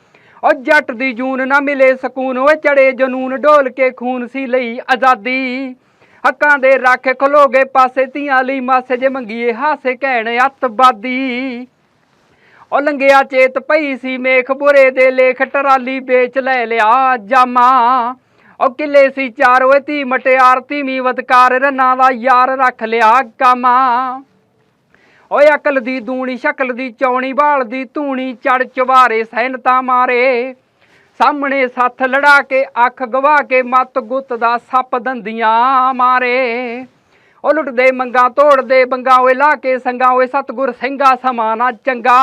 ਉਹ ਜੱਟ ਦੀ ਜੂਨ ਨਾ ਮਿਲੇ ਸਕੂਨ, ਓਏ ਚੜੇ ਜਨੂਨ ਢੋਲ ਕੇ ਖੂਨ ਸੀ ਲਈ ਆਜ਼ਾਦੀ। ਹੱਕਾਂ ਦੇ ਰੱਖ ਖਲੋਗੇ ਪਾਸੇ, ਧੀਆਂ ਲਈ ਮਾਸੇ, ਜੇ ਮੰਗੀਏ ਹਾਸੇ ਕਹਿਣ ਅੱਤਵਾਦੀ। ਉਹ ਲੰਗਿਆ ਚੇਤ ਪਈ ਸੀ ਮੇਖ ਬੁਰੇ ਦੇ ਲੇਖ ਟਰਾਲੀ ਵੇਚ ਲੈ ਲਿਆ ਜਾਮਾ। ਉਹ ਕਿੱਲੇ ਸੀ ਚਾਰ, ਓਏ ਧੀ ਮਟਿਆਰ ਧੀਮੀ ਵਦਕਾਰ ਰੰਨਾ ਦਾ ਯਾਰ ਰੱਖ ਲਿਆ ਕਾਮਾ ਓਏ ਅਕਲ ਦੀ ਦੂਣੀ, ਸ਼ਕਲ ਦੀ ਚੌਣੀ ਬਾਲ ਦੀ ਧੂਣੀ, ਚੜ ਚਵਾਰੇ ਸੈਨਤਾ ਮਾਰੇ। ਸਾਹਮਣੇ ਸੱਥ ਲੜਾ ਕੇ, ਅੱਖ ਗਵਾ ਕੇ, ਮੱਤ ਗੁੱਤ ਦਾ ਸੱਪ ਦੰਦੀਆਂ ਮਾਰੇ। ਉਹ ਲੁੱਟਦੇ ਮੰਗਾ ਤੋੜਦੇ ਬੰਗਾ ਓਏ ਲਾ ਕੇ ਸੰਗਾ ਓਏ ਸਤਗੁਰ ਸਿੰਘਾ ਸਮਾਨਾ ਚੰਗਾ।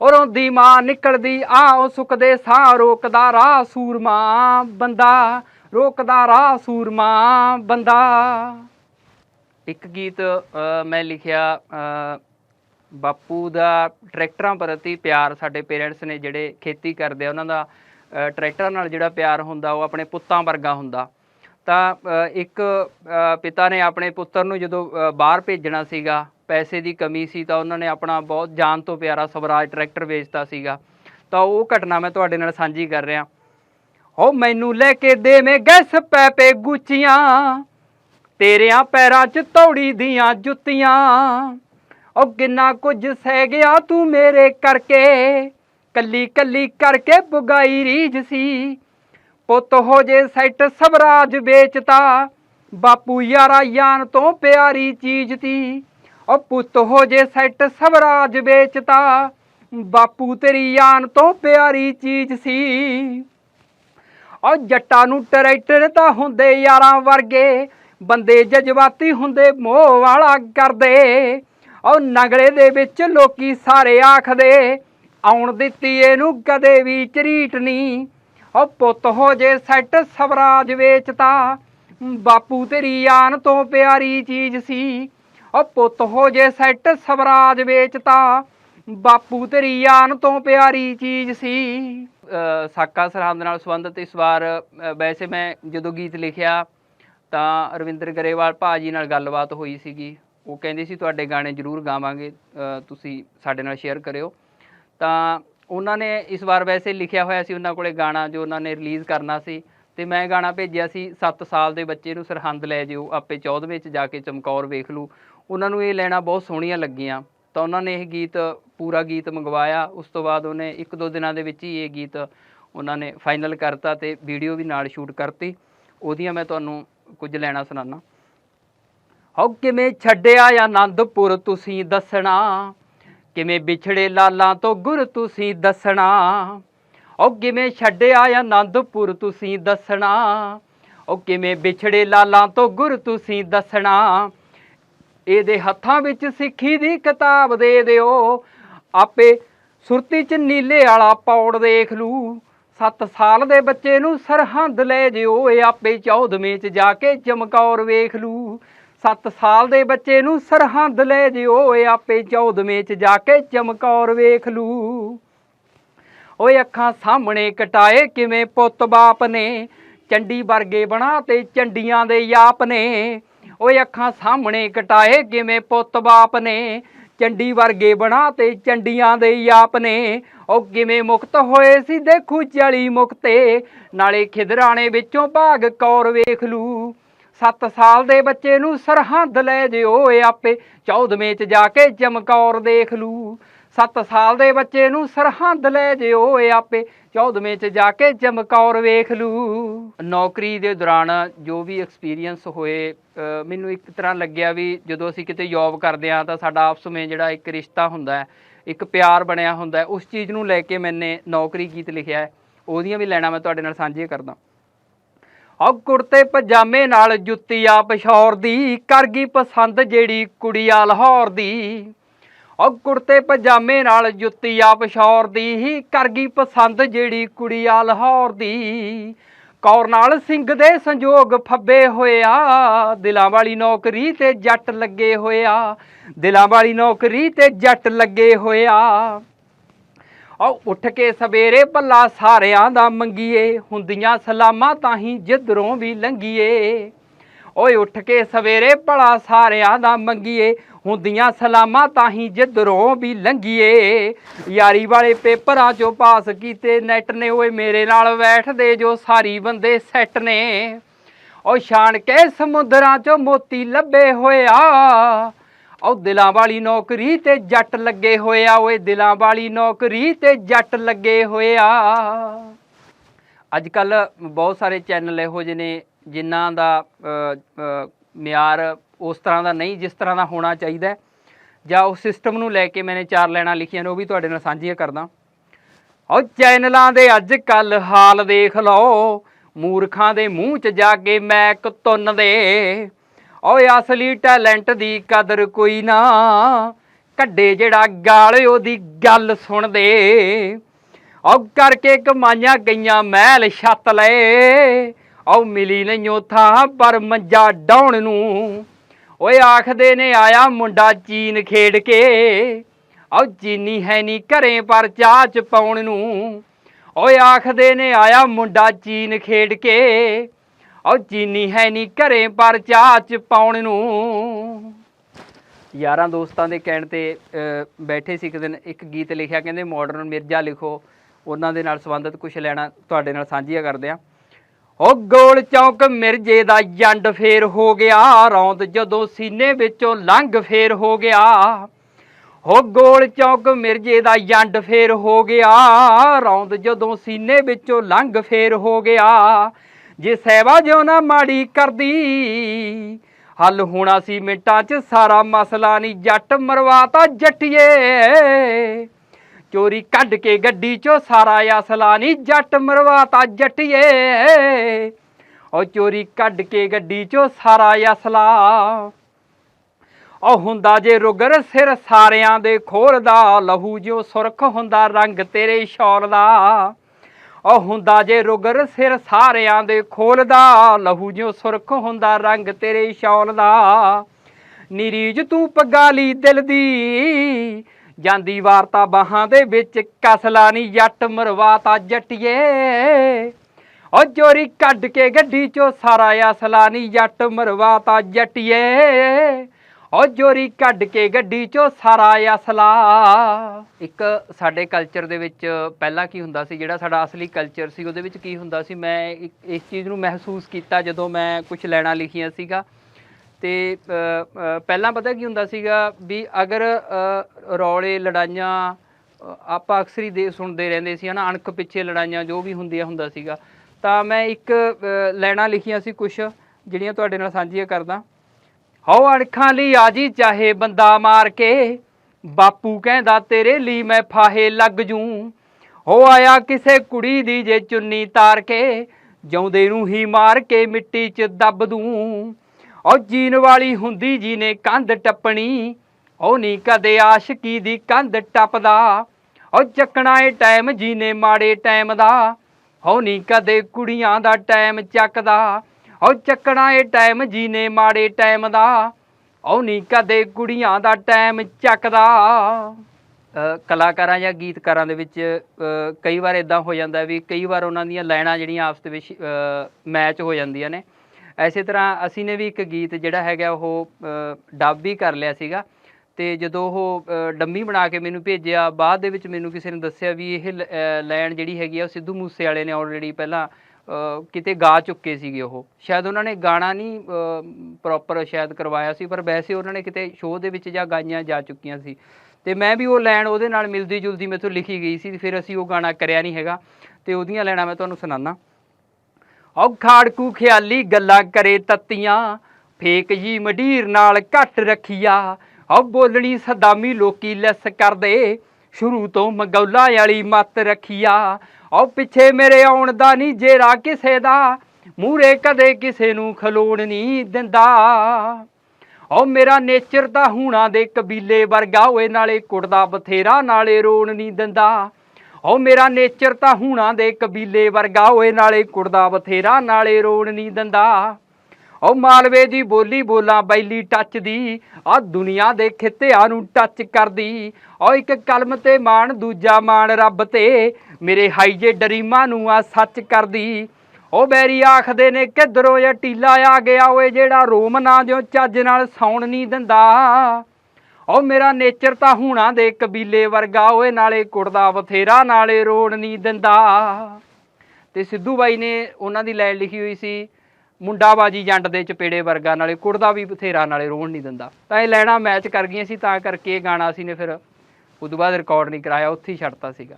ਉਹ ਰੋਂਦੀ ਮਾਂ ਨਿਕਲਦੀ ਆ ਉਹ ਸੁੱਕਦੇ ਸਾਹ ਰੋਕਦਾ ਰਾਹ ਸੂਰਮਾ ਬੰਦਾ ਰੋਕਦਾ ਰਾਹ ਸੂਰਮਾ ਬੰਦਾ। ਇੱਕ ਗੀਤ ਮੈਂ ਲਿਖਿਆ ਬਾਪੂ ਦਾ ਟਰੈਕਟਰਾਂ ਪ੍ਰਤੀ ਪਿਆਰ ਸਾਡੇ ਪੇਰੈਂਟਸ ਨੇ ਜਿਹੜੇ ਖੇਤੀ ਕਰਦੇ ਆ ਉਹਨਾਂ ਦਾ ਅ, ਟਰੈਕਟਰਾਂ ਨਾਲ ਜਿਹੜਾ ਪਿਆਰ ਹੁੰਦਾ ਉਹ ਆਪਣੇ ਪੁੱਤਾਂ ਵਰਗਾ ਹੁੰਦਾ। ਤਾਂ ਇੱਕ ਪਿਤਾ ਨੇ ਆਪਣੇ ਪੁੱਤਰ ਨੂੰ ਜਦੋਂ ਬਾਹਰ ਭੇਜਣਾ ਸੀਗਾ, ਪੈਸੇ ਦੀ ਕਮੀ ਸੀ ਤਾਂ ਉਹਨਾਂ ਨੇ ਆਪਣਾ ਬਹੁਤ ਜਾਨ ਤੋਂ ਪਿਆਰਾ ਸਵਰਾਜ ਟਰੈਕਟਰ ਵੇਚਤਾ ਸੀਗਾ। ਤਾਂ ਉਹ ਘਟਨਾ ਮੈਂ ਤੁਹਾਡੇ ਨਾਲ ਸਾਂਝੀ ਕਰ ਰਿਹਾ। ਹੋ ਮੈਨੂੰ ਲੈ ਕੇ ਦੇਵੇਂ ਗੈਸ ਪੈਪੇ ਗੁੱਚੀਆਂ, ਤੇਰਿਆਂ ਪੈਰਾਂ 'ਚ ਤੌੜੀ ਦੀਆਂ ਜੁੱਤੀਆਂ। ਉਹ ਕਿੰਨਾ ਕੁਝ ਸਹਿ ਗਿਆ ਤੂੰ ਮੇਰੇ ਕਰਕੇ ਕੱਲੀ ਕੱਲੀ ਕਰਕੇ ਬੁਗਾਈ ਰੀਝ ਸੀ। ਪੁੱਤ ਹੋ ਜੇ ਸੈੱਟ ਸਵਰਾਜ ਵੇਚਤਾ, ਬਾਪੂ ਯਾਰਾ ਯਾਨ ਤੋਂ ਪਿਆਰੀ ਚੀਜ਼ ਤੀ। ਉਹ ਪੁੱਤ ਹੋ ਜੇ ਸੈੱਟ ਸਵਰਾਜ ਵੇਚਤਾ, ਬਾਪੂ ਤੇਰੀ ਯਾਨ ਤੋਂ ਪਿਆਰੀ ਚੀਜ਼ ਸੀ। ਉਹ ਜੱਟਾਂ ਨੂੰ ਟਰੈਕਟਰ ਤਾਂ ਹੁੰਦੇ ਯਾਰਾਂ ਵਰਗੇ, ਬੰਦੇ ਜਜ਼ਬਾਤੀ ਹੁੰਦੇ ਮੋਹ ਵਾਲਾ ਕਰਦੇ। ਉਹ ਨਗਲੇ ਦੇ ਵਿੱਚ ਲੋਕੀ ਸਾਰੇ ਆਖਦੇ, ਆਉਣ ਦਿੱਤੀ ਇਹਨੂੰ ਕਦੇ ਵੀ ਚਰੀਟ ਨਹੀਂ ਉਹ ਪੁੱਤ ਹੋ ਜੇ ਸੈੱਟ ਸਵਰਾਜ ਵੇਚਤਾ ਬਾਪੂ ਤੇਰੀ ਆਨ ਤੋਂ ਪਿਆਰੀ ਚੀਜ਼ ਸੀ। ਉਹ ਪੁੱਤ ਹੋ ਜੇ ਸੈੱਟ ਸਵਰਾਜ ਵੇਚਤਾ ਬਾਪੂ ਤੇਰੀ ਆਨ ਤੋਂ ਪਿਆਰੀ ਚੀਜ਼ ਸੀ। ਅ, ਸਾਕਾ ਸਰਹੰਦ ਨਾਲ ਸੰਬੰਧਿਤ ਇਸ ਵਾਰ ਵੈਸੇ ਮੈਂ ਜਦੋਂ ਗੀਤ ਲਿਖਿਆ ਤਾਂ ਰਵਿੰਦਰ ਗਰੇਵਾਲ ਭਾਜੀ ਨਾਲ ਗੱਲਬਾਤ ਹੋਈ ਸੀਗੀ। ਉਹ ਕਹਿੰਦੇ ਸੀ ਤੁਹਾਡੇ ਗਾਣੇ ਜ਼ਰੂਰ ਗਾਵਾਂਗੇ ਤੁਸੀਂ ਸਾਡੇ ਨਾਲ ਸ਼ੇਅਰ ਕਰਿਓ। ਤਾਂ ਉਹਨਾਂ ਨੇ ਇਸ ਵਾਰ ਵੈਸੇ ਲਿਖਿਆ ਹੋਇਆ ਸੀ ਉਹਨਾਂ ਕੋਲੇ ਗਾਣਾ ਜੋ ਉਹਨਾਂ ਨੇ ਰਿਲੀਜ਼ ਕਰਨਾ ਸੀ ਤੇ ਮੈਂ ਗਾਣਾ ਭੇਜਿਆ ਸੀ 7 ਸਾਲ ਦੇ ਬੱਚੇ ਨੂੰ ਸਰਹੰਦ ਲੈ ਜਿਓ, ਆਪੇ 14 'ਚ ਜਾ ਕੇ ਚਮਕੌਰ ਵੇਖ ਲੂ ਉਹਨਾਂ ਨੂੰ ਇਹ ਲੈਣਾ ਬਹੁਤ ਸੋਹਣੀਆਂ ਲੱਗੀਆਂ। ਤਾਂ ਉਹਨਾਂ ਨੇ ਇਹ ਗੀਤ, ਪੂਰਾ ਗੀਤ ਮੰਗਵਾਇਆ। ਉਸ ਤੋਂ ਬਾਅਦ ਉਹਨੇ ਇੱਕ ਦੋ ਦਿਨਾਂ ਦੇ ਵਿੱਚ ਹੀ ਇਹ ਗੀਤ ਉਹਨਾਂ ਨੇ ਫਾਈਨਲ ਕਰਤਾ ਤੇ ਵੀਡੀਓ ਵੀ ਨਾਲ ਸ਼ੂਟ ਕਰਤੀ। ਉਹਦੀਆਂ ਮੈਂ ਤੁਹਾਨੂੰ ਕੁਝ ਲੈਣਾ ਸੁਣਾਣਾ ਹੋ ਕਿਵੇਂ ਛੱਡਿਆ ਆਨੰਦਪੁਰ ਤੁਸੀਂ ਦੱਸਣਾ। ਕਿਵੇਂ ਵਿਛੜੇ ਲਾਲਾਂ ਤੋਂ ਗੁਰ ਤੁਸੀਂ ਦੱਸਣਾ? ਉਹ ਕਿਵੇਂ ਛੱਡਿਆ ਆਨੰਦਪੁਰ ਤੁਸੀਂ ਦੱਸਣਾ? ਉਹ ਕਿਵੇਂ ਵਿਛੜੇ ਲਾਲਾਂ ਤੋਂ ਗੁਰ ਤੁਸੀਂ ਦੱਸਣਾ? ਇਹਦੇ ਹੱਥਾਂ ਵਿੱਚ ਸਿੱਖੀ ਦੀ ਕਿਤਾਬ ਦੇ ਦਿਓ। ਆਪੇ ਸੁਰਤੀ ਚ ਨੀਲੇ ਵਾਲਾ ਪੌੜ ਦੇਖ ਲੂ। 7 ਸਾਲ ਦੇ ਬੱਚੇ ਨੂੰ ਸਰਹੰਦ ਲੈ ਜਿਓ। ਇਹ ਆਪੇ 14ਵੇਂ ਚ ਜਾ ਕੇ ਚਮਕੌਰ ਵੇਖ ਲੂ। 7 ਸਾਲ ਦੇ ਬੱਚੇ ਨੂੰ ਸਰਹੰਦ ਲੈ ਜਿਓ ਇਹ ਆਪੇ 14ਵੇਂ ਚ ਜਾ ਕੇ ਚਮਕੌਰ ਵੇਖ ਲੂ। ਓਏ ਅੱਖਾਂ ਸਾਹਮਣੇ ਕਟਾਏ ਕਿਵੇਂ ਪੁੱਤ ਬਾਪ ਨੇ, ਚੰਡੀ ਵਰਗੇ ਬਣਾ ਤੇ ਚੰਡੀਆਂ ਦੇ ਯਾਪ ਨੇ। ਓਏ ਅੱਖਾਂ ਸਾਹਮਣੇ ਕਟਾਏ ਕਿਵੇਂ ਪੁੱਤ ਬਾਪ ਨੇ, ਚੰਡੀ ਵਰਗੇ ਬਣਾ ਤੇ ਚੰਡੀਆਂ ਦੇ ਆਪ ਨੇ। ਉਹ ਕਿਵੇਂ ਮੁਕਤ ਹੋਏ ਸੀ ਦੇਖੂ ਚਲੀ ਮੁਕਤੇ, ਨਾਲੇ ਖਿਦਰਾਣੇ ਵਿੱਚੋਂ ਭਾਗ ਕੌਰ ਵੇਖ ਲੂ। 7 ਸਾਲ ਦੇ ਬੱਚੇ ਨੂੰ ਸਰਹੰਦ ਲੈ ਜਿਓ ਏ ਆਪੇ 14ਵੇਂ ਚ ਜਾ ਕੇ ਚਮਕੌਰ ਦੇਖ ਲੂ। 7 ਸਾਲ ਦੇ ਬੱਚੇ ਨੂੰ ਸਰਹੰਦ ਲੈ ਜਿਓ ਏ ਆਪੇ 14ਵੇਂ ਚ ਜਾ ਕੇ ਚਮਕੌਰ ਵੇਖ ਲੂ। ਨੌਕਰੀ ਦੇ ਦੌਰਾਨ ਜੋ ਵੀ ਐਕਸਪੀਰੀਅੰਸ ਹੋਏ ਮੈਨੂੰ ਇੱਕ ਤਰ੍ਹਾਂ ਲੱਗਿਆ ਵੀ ਜਦੋਂ ਅਸੀਂ ਕਿਤੇ ਜੌਬ ਕਰਦੇ ਆ ਤਾਂ ਸਾਡਾ ਆਪਸ ਵਿੱਚ ਜਿਹੜਾ ਇੱਕ ਰਿਸ਼ਤਾ ਹੁੰਦਾ ਹੈ, ਇੱਕ ਪਿਆਰ ਬਣਿਆ ਹੁੰਦਾ ਉਸ ਚੀਜ਼ ਨੂੰ ਲੈ ਕੇ ਮੈਨੇ ਨੌਕਰੀ ਗੀਤ ਲਿਖਿਆ ਹੈ। ਉਹਦੀਆਂ ਵੀ ਲੈਣਾ ਮੈਂ ਤੁਹਾਡੇ ਨਾਲ ਸਾਂਝੀਆਂ ਕਰਦਾ। ਆ ਕੁੜਤੇ ਪਜਾਮੇ ਨਾਲ ਜੁੱਤੀ ਆ ਪਸ਼ੌਰ ਦੀ ਕਰ ਗਈ ਪਸੰਦ ਜਿਹੜੀ ਕੁੜੀ ਆ ਲਾਹੌਰ ਦੀ। ਆ ਕੁੜਤੇ ਪਜਾਮੇ ਨਾਲ ਜੁੱਤੀ ਆ ਪਸ਼ੌਰ ਦੀ ਹੀ ਕਰ ਗਈ ਪਸੰਦ ਜਿਹੜੀ ਕੁੜੀ ਆ ਲਾਹੌਰ ਦੀ। ਕੌਰ ਨਾਲ ਸਿੰਘ ਦੇ ਸੰਜੋਗ ਫੱਬੇ ਹੋਇਆ, ਦਿਲਾਂ ਵਾਲੀ ਨੌਕਰੀ ਤੇ ਜੱਟ ਲੱਗੇ ਹੋਇਆ, ਦਿਲਾਂ ਵਾਲੀ ਨੌਕਰੀ ਤੇ ਜੱਟ ਲੱਗੇ ਹੋਇਆ। ਆਓ ਉੱਠ ਕੇ ਸਵੇਰੇ ਭੱਲਾ ਸਾਰਿਆਂ ਦਾ ਮੰਗੀਏ, ਹੁੰਦੀਆਂ ਸਲਾਮਾਂ ਤਾਂ ਹੀ ਜਿੱਧਰੋਂ ਵੀ ਲੰਘੀਏ। ਓਏ ਉੱਠ ਕੇ ਸਵੇਰੇ ਭਲਾ ਸਾਰਿਆਂ ਦਾ ਮੰਗੀਏ, ਹੁੰਦੀਆਂ ਸਲਾਮਾਂ ਤਾਂ ਹੀ ਜਿੱਧਰੋਂ ਵੀ ਲੰਘੀਏ। ਯਾਰੀ ਵਾਲੇ ਪੇਪਰਾਂ ਚੋਂ ਪਾਸ ਕੀਤੇ ਨੈਟ ਨੇ, ਓਏ ਮੇਰੇ ਨਾਲ ਬੈਠਦੇ ਜੋ ਸਾਰੀ ਬੰਦੇ ਸੈੱਟ ਨੇ। ਓ ਛਾਣ ਕੇ ਸਮੁੰਦਰਾਂ ਚੋਂ ਮੋਤੀ ਲੱਭੇ ਹੋਇਆ ਉਹ ਦਿਲਾਂ ਵਾਲੀ ਨੌਕਰੀ ਤੇ ਜੱਟ ਲੱਗੇ ਹੋਏ ਹੋਇਆ, ਓਏ ਦਿਲਾਂ ਵਾਲੀ ਨੌਕਰੀ ਤੇ ਜੱਟ ਲੱਗੇ ਹੋਏ ਆ ਅੱਜ ਕੱਲ ਬਹੁਤ ਸਾਰੇ ਚੈਨਲ ਇਹੋ ਜਿਹੇ ਨੇ, ਜਿਨ੍ਹਾਂ ਦਾ ਮਿਆਰ ਉਸ ਤਰ੍ਹਾਂ ਦਾ ਨਹੀਂ, ਜਿਸ ਤਰ੍ਹਾਂ ਦਾ ਹੋਣਾ ਚਾਹੀਦਾ ਜਾਂ ਉਸ ਸਿਸਟਮ ਨੂੰ ਲੈ ਕੇ ਮੈਨੇ ਚਾਰ ਲੈਣਾ ਲਿਖੀਆਂ ਨੇ, ਉਹ ਵੀ ਤੁਹਾਡੇ ਨਾਲ ਸਾਂਝੀਆਂ ਕਰਦਾ। ਓ ਚੈਨਲਾਂ ਦੇ ਅੱਜ ਕੱਲ ਹਾਲ ਦੇਖ ਲਓ, ਮੂਰਖਾਂ ਦੇ ਮੂੰਹ 'ਚ ਜਾ ਕੇ ਮੈਕ ਤੁੰਨ ਦੇ ਓਏ ਅਸਲੀ ਟੈਲੈਂਟ ਦੀ ਕਦਰ ਕੋਈ ਨਾ। ਕੱਢੇ ਜਿਹੜਾ ਗਾਲ, ਉਹਦੀ ਗੱਲ ਸੁਣਦੇ। ਦੇ ਕਰਕੇ ਕਮਾਈਆਂ ਗਈਆਂ ਮਹਿਲ ਛੱਤ ਲਏ ਓ ਮਿਲੀ ਨਹੀਂ ਥਾਂ ਪਰ ਮੰਜਾ ਡਾਉਣ ਨੂੰ। ਓਏ ਆਖਦੇ ਨੇ ਆਇਆ ਮੁੰਡਾ ਚੀਨ ਖੇਡ ਕੇ। ਓ ਚੀਨੀ ਹੈ ਨਹੀਂ ਘਰੇ ਪਰ ਚਾਹ ਚ ਪਾਉਣ ਨੂੰ। ਓਏ ਆਖਦੇ ਨੇ ਆਇਆ ਮੁੰਡਾ ਚੀਨ ਖੇਡ ਕੇ। ਓ ਚੀਨੀ ਹੈ ਨਹੀਂ ਘਰੇ, ਪਰ ਚਾਹ ਚ ਪਾਉਣ ਨੂੰ। ਯਾਰਾਂ ਦੋਸਤਾਂ ਦੇ ਕਹਿਣ ਤੇ ਬੈਠੇ ਸੀ ਇੱਕ ਦਿਨ, ਇੱਕ ਗੀਤ ਲਿਖਿਆ, ਕਹਿੰਦੇ ਮਾਡਰਨ ਮਿਰਜ਼ਾ ਲਿਖੋ। ਉਹਨਾਂ ਦੇ ਨਾਲ ਸੰਬੰਧਿਤ ਕੁਝ ਲੈਣਾ ਤੁਹਾਡੇ ਨਾਲ ਸਾਂਝੀਆਂ ਕਰਦੇ ਆ ਉਹ ਗੋਲ ਚੌਂਕ ਮਿਰਜੇ ਦਾ ਜੰਡ ਫੇਰ ਹੋ ਗਿਆ, ਰੌਂਦ ਜਦੋਂ ਸੀਨੇ ਵਿੱਚੋਂ ਲੰਘ ਫੇਰ ਹੋ ਗਿਆ। ਹੋ ਗੋਲ ਚੌਂਕ ਮਿਰਜੇ ਦਾ ਜੰਡ ਫੇਰ ਹੋ ਗਿਆ, ਰੌਂਦ ਜਦੋਂ ਸੀਨੇ ਵਿੱਚੋਂ ਲੰਘ ਫੇਰ ਹੋ ਗਿਆ। ਜੇ ਸਹਿਬਾ ਜਿਉ ਨਾ ਮਾੜੀ ਕਰਦੀ, ਹੱਲ ਹੋਣਾ ਸੀ ਮਿੰਟਾਂ 'ਚ, ਸਾਰਾ ਮਸਲਾ ਨਹੀਂ ਜੱਟ ਮਰਵਾਤਾ ਜੱਟੀਏ। ਚੋਰੀ ਕੱਢ ਕੇ ਗੱਡੀ 'ਚੋਂ ਸਾਰਾ ਅਸਲਾ ਨਹੀਂ ਜੱਟ ਮਰਵਾਤਾ ਜੱਟੀਏ। ਉਹ ਚੋਰੀ ਕੱਢ ਕੇ ਗੱਡੀ 'ਚੋਂ ਸਾਰਾ ਅਸਲਾ। ਉਹ ਹੁੰਦਾ ਜੇ ਰੁਗਰ ਸਿਰ ਸਾਰਿਆਂ ਦੇ ਖੋਲਦਾ ਲਹੂ ਜਿਉ ਸੁਰਖ ਹੁੰਦਾ ਰੰਗ ਤੇਰੇ ਸ਼ੌਲ ਦਾ। ਉਹ ਹੁੰਦਾ ਜੇ ਰੁਗਰ ਸਿਰ ਸਾਰਿਆਂ ਦੇ ਖੋਲਦਾ, ਲਹੂ ਜਿਉ ਸੁਰਖ ਹੁੰਦਾ ਰੰਗ ਤੇਰੇ ਸ਼ੌਲ ਦਾ। ਨਿਰੀਜ ਤੂੰ ਪਗਾਲੀ ਦਿਲ ਦੀ, ਜਾਂਦੀ ਵਾਰਤਾ ਬਾਹਾਂ ਦੇ ਵਿੱਚ ਕਸਲਾ ਨਹੀਂ ਜੱਟ ਮਰਵਾਤਾ ਜੱਟੀਏ। ਉਹ ਚੋਰੀ ਕੱਢ ਕੇ ਗੱਡੀ ਚੋਂ ਸਾਰਾ ਅਸਲਾ ਨਹੀਂ ਜੱਟ ਮਰਵਾਤਾ ਜੱਟੀਏ। ਉਹ ਜੋਰੀ ਕੱਢ ਕੇ ਗੱਡੀ ਚੋਂ ਸਾਰਾ ਅਸਲਾ। ਇੱਕ ਸਾਡੇ ਕਲਚਰ ਦੇ ਵਿੱਚ ਪਹਿਲਾਂ ਕੀ ਹੁੰਦਾ ਸੀ, ਜਿਹੜਾ ਸਾਡਾ ਅਸਲੀ ਕਲਚਰ ਸੀ, ਉਹਦੇ ਵਿੱਚ ਕੀ ਹੁੰਦਾ ਸੀ, ਮੈਂ ਇੱਕ- ਇਸ ਚੀਜ਼ ਨੂੰ ਮਹਿਸੂਸ ਕੀਤਾ ਜਦੋਂ ਮੈਂ ਕੁਝ ਲੈਣਾ ਲਿਖੀਆਂ ਸੀਗਾ। ਤੇ ਪਹਿਲਾਂ ਪਤਾ ਕੀ ਹੁੰਦਾ ਸੀਗਾ ਵੀ ਅਗਰ ਰੌਲੇ, ਲੜਾਈਆਂ ਆਪਾਂ ਅਕਸਰ ਹੀ ਦੇ, ਸੁਣਦੇ ਰਹਿੰਦੇ ਸੀ, ਹਨਾ, ਅਣਖ ਪਿੱਛੇ ਲੜਾਈਆਂ, ਜੋ ਵੀ ਹੁੰਦੀਆਂ ਹੁੰਦਾ ਸੀਗਾ। ਤਾਂ ਮੈਂ ਇੱਕ ਲੈਣਾ ਲਿਖੀਆਂ ਸੀ ਕੁਝ ਜਿਹੜੀਆਂ ਤੁਹਾਡੇ ਨਾਲ ਸਾਂਝੀਆਂ ਕਰਦਾ। ਹਉ ਅਣਖਾਂ ਲਈ ਆਜੀ ਚਾਹੇ ਬੰਦਾ ਮਾਰ ਕੇ। ਬਾਪੂ ਕਹਿੰਦਾ, ਤੇਰੇ ਲਈ ਮੈਂ ਫਾਹੇ ਲੱਗ ਜੂੰ। ਹੋ ਆਇਆ ਕਿਸੇ ਕੁੜੀ ਦੀ ਜੇ ਚੁੰਨੀ ਤਾਰ ਕੇ, ਜਿਉਂਦੇ ਨੂੰ ਹੀ ਮਾਰ ਕੇ ਮਿੱਟੀ 'ਚ ਦੱਬ ਦੂੰ। ਉਹ ਜੀਨ ਵਾਲੀ ਹੁੰਦੀ ਜੀ ਨੇ ਕੰਧ ਟੱਪਣੀ ਉਹ ਨਹੀਂ ਕਦੇ ਆਸ਼ਕੀ ਦੀ ਕੰਧ ਟੱਪਦਾ। ਉਹ ਚੱਕਣਾ ਏ ਟਾਈਮ ਜੀ ਨੇ ਮਾੜੇ ਟਾਈਮ ਦਾ ਉਹ ਨਹੀਂ ਕਦੇ ਕੁੜੀਆਂ ਦਾ ਟਾਈਮ ਚੱਕਦਾ। ਉਹ ਚੱਕਣਾ ਏ ਟਾਈਮ ਜੀਨੇ ਮਾੜੇ ਟਾਈਮ ਦਾ। ਉਹ ਨਹੀਂ ਕਦੇ ਕੁੜੀਆਂ ਦਾ ਟਾਈਮ ਚੱਕਦਾ। ਕਲਾਕਾਰਾਂ ਜਾਂ ਗੀਤਕਾਰਾਂ ਦੇ ਵਿੱਚ ਕਈ ਵਾਰ ਇਦਾਂ ਹੋ ਜਾਂਦਾ ਵੀ ਕਈ ਵਾਰ ਉਹਨਾਂ ਦੀਆਂ ਲਾਈਨਾਂ ਜਿਹੜੀਆਂ ਆਪਸ ਦੇ ਵਿੱਚ ਮੈਚ ਹੋ ਜਾਂਦੀਆਂ ਨੇ। ਐਸੇ ਤਰ੍ਹਾਂ ਅਸੀਂ ਨੇ ਵੀ ਇੱਕ ਗੀਤ ਜਿਹੜਾ ਹੈਗਾ ਉਹ ਡੱਬ ਵੀ ਕਰ ਲਿਆ ਸੀਗਾ। ਤੇ ਜਦੋਂ ਉਹ ਡੰਮੀ ਬਣਾ ਕੇ ਮੈਨੂੰ ਭੇਜਿਆ, ਬਾਅਦ ਦੇ ਵਿੱਚ ਮੈਨੂੰ ਕਿਸੇ ਨੇ ਦੱਸਿਆ ਵੀ ਇਹ ਲ- ਲਾਈਨ ਜਿਹੜੀ ਹੈਗੀ ਆ ਉਹ ਸਿੱਧੂ ਮੂਸੇ ਵਾਲੇ ਨੇ ਆਲਰੇਡੀ ਪਹਿਲਾਂ ਕਿਤੇ ਗਾ ਚੁੱਕੇ ਸੀਗੇ ਉਹ। ਸ਼ਾਇਦ ਉਹਨਾਂ ਨੇ ਗਾਣਾ ਨਹੀਂ ਪ੍ਰੋਪਰ ਸ਼ਾਇਦ ਕਰਵਾਇਆ ਸੀ, ਪਰ ਵੈਸੇ ਉਹਨਾਂ ਨੇ ਕਿਤੇ ਸ਼ੋਅ ਦੇ ਵਿੱਚ ਜਾਂ ਗਾਈਆਂ ਜਾ ਚੁੱਕੀਆਂ ਸੀ। ਤੇ ਮੈਂ ਵੀ ਉਹ ਲਾਈਨ ਉਹਦੇ ਨਾਲ ਮਿਲਦੀ ਜੁਲਦੀ ਮੇਥੋਂ ਲਿਖੀ ਗਈ ਸੀ, ਫਿਰ ਅਸੀਂ ਉਹ ਗਾਣਾ ਕਰਿਆ ਨਹੀਂ ਹੈਗਾ। ਤੇ ਉਹਦੀਆਂ ਲਾਈਨਾਂ ਮੈਂ ਤੁਹਾਨੂੰ ਸੁਣਾਉਣਾ ਔ ਖਾੜਕੂ ਖਿਆਲੀ ਗੱਲਾਂ ਕਰੇ ਤੱਤੀਆਂ, ਫੇਕ ਜੀ ਮਡੀਰ ਨਾਲ ਘੱਟ ਰੱਖੀਆ। ਔ ਬੋਲਣੀ ਸਦਾਮੀ ਲੋਕੀ ਲੈਸ ਕਰਦੇ, ਸ਼ੁਰੂ ਤੋਂ ਮੰਗੌਲਾ ਵਾਲੀ ਮੱਤ ਰੱਖੀਆ। ਔ ਪਿੱਛੇ ਮੇਰੇ ਆਉਣ ਦਾ ਨਹੀਂ ਜੇਰਾ ਕਿਸੇ ਦਾ ਮੂਰੇ ਕਦੇ ਕਿਸੇ ਨੂੰ ਖਲੋਣ ਨਹੀਂ ਦਿੰਦਾ। ਔ ਮੇਰਾ ਨੇਚਰ ਤਾਂ ਹੂਣਾ ਦੇ ਕਬੀਲੇ ਵਰਗਾ, ਓਏ ਨਾਲੇ ਕੁੜਦਾ ਬਥੇਰਾ, ਨਾਲੇ ਰੋਣ ਨਹੀਂ ਦਿੰਦਾ। ਓ ਮੇਰਾ ਨੇਚਰ ਤਾਂ ਹੂਣਾ ਦੇ ਕਬੀਲੇ ਵਰਗਾ, ਓਏ ਨਾਲੇ ਕੁੜਦਾ ਬਥੇਰਾ, ਨਾਲੇ ਰੋਣ ਨਹੀਂ ਦਿੰਦਾ। ਉਹ ਮਾਲਵੇ ਦੀ ਬੋਲੀ ਬੋਲਾਂ ਬੈਲੀ ਟੱਚ ਦੀ ਆ ਦੁਨੀਆ ਦੇ ਖਿੱਤਿਆਂ ਨੂੰ ਟੱਚ ਕਰਦੀ। ਉਹ ਇੱਕ ਕਲਮ ਤੇ ਮਾਣ, ਦੂਜਾ ਮਾਣ ਰੱਬ ਤੇ। ਮੇਰੇ ਹਾਈਜੇ ਡਰੀਮਾਂ ਨੂੰ ਆ ਸੱਚ ਕਰਦੀ। ਉਹ ਬੈਰੀ ਆਖਦੇ ਨੇ, ਕਿਧਰੋਂ ਇਹ ਟੀਲਾ ਆ ਗਿਆ ਓਏ, ਜਿਹੜਾ ਰੋਮ ਨਾ ਦਿਓ, ਚੱਜ ਨਾਲ ਸੌਣ ਨਹੀਂ ਦਿੰਦਾ। ਉਹ ਮੇਰਾ ਨੇਚਰ ਤਾਂ ਹੂਣਾ ਦੇ ਕਬੀਲੇ ਵਰਗਾ, ਓਏ ਨਾਲੇ ਕੁੜਦਾ ਬਥੇਰਾ, ਨਾਲੇ ਰੋਣ ਨਹੀਂ ਦਿੰਦਾ। ਤੇ ਸਿੱਧੂ ਬਾਈ ਨੇ ਉਹਨਾਂ ਦੀ ਲਾਈਨ ਲਿਖੀ ਹੋਈ ਸੀ ਮੁੰਡਾਬਾਜੀ ਜੰਡ ਦੇ ਚਪੇੜੇ ਵਰਗਾ, ਨਾਲੇ ਕੁੜਦਾ ਵੀ ਬਥੇਰਾ, ਨਾਲੇ ਰੋਣ ਨਹੀਂ ਦਿੰਦਾ। ਤਾਂ ਇਹ ਲੈਣਾ ਮੈਚ ਕਰ ਗਈਆਂ ਸੀ, ਤਾਂ ਕਰਕੇ ਇਹ ਗਾਣਾ ਅਸੀਂ ਨੇ ਫਿਰ ਉਦੋਂ ਬਾਅਦ ਰਿਕਾਰਡ ਨਹੀਂ ਕਰਾਇਆ, ਉੱਥੇ ਹੀ ਛੱਡਤਾ ਸੀਗਾ।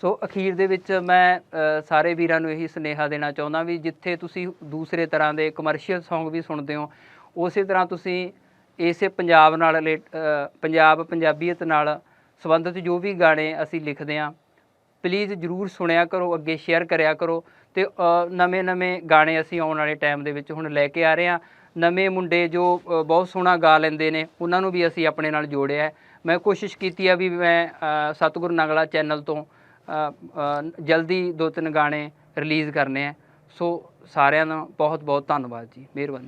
ਸੋ ਅਖੀਰ ਦੇ ਵਿੱਚ ਮੈਂ ਸਾਰੇ ਵੀਰਾਂ ਨੂੰ ਇਹੀ ਸੁਨੇਹਾ ਦੇਣਾ ਚਾਹੁੰਦਾ ਵੀ ਜਿੱਥੇ ਤੁਸੀਂ ਦੂਸਰੇ ਤਰ੍ਹਾਂ ਦੇ ਕਮਰਸ਼ੀਅਲ Song ਵੀ ਸੁਣਦੇ ਹੋ, ਉਸੇ ਤਰ੍ਹਾਂ ਤੁਸੀਂ ਇਸੇ ਪੰਜਾਬ ਨਾਲ ਰਿਲੇਟ- ਪੰਜਾਬ, ਪੰਜਾਬੀਅਤ ਨਾਲ ਸੰਬੰਧਿਤ ਜੋ ਵੀ ਗਾਣੇ ਅਸੀਂ ਲਿਖਦੇ ਹਾਂ ਪਲੀਜ਼ ਜਰੂਰ ਸੁਣਿਆ ਕਰੋ, ਅੱਗੇ ਸ਼ੇਅਰ ਕਰਿਆ ਕਰੋ ਤੇ ਨਵੇਂ-ਨਵੇਂ ਗਾਣੇ ਅਸੀਂ ਆਉਣ ਵਾਲੇ ਟਾਈਮ ਦੇ ਵਿੱਚ ਹੁਣ ਲੈ ਕੇ ਆ ਰਹੇ ਹਾਂ। ਨਵੇਂ ਮੁੰਡੇ ਜੋ ਬਹੁਤ ਸੋਹਣਾ ਗਾ ਲੈਂਦੇ ਨੇ ਉਹਨਾਂ ਨੂੰ ਵੀ ਅਸੀਂ ਆਪਣੇ ਨਾਲ ਜੋੜਿਆ ਮੈਂ ਕੋਸ਼ਿਸ਼ ਕੀਤੀ ਆ ਵੀ ਮੈਂ ਅ, ਸਤਿਗੁਰੂ ਨਗਲਾ ਚੈਨਲ ਤੋਂ ਜਲਦੀ ਦੋ ਤਿੰਨ ਗਾਣੇ ਰਿਲੀਜ਼ ਕਰਨੇ ਆ ਸੋ ਸਾਰਿਆਂ ਦਾ ਬਹੁਤ ਬਹੁਤ ਧੰਨਵਾਦ ਜੀ ਮਿਹਰਬਾਨੀ।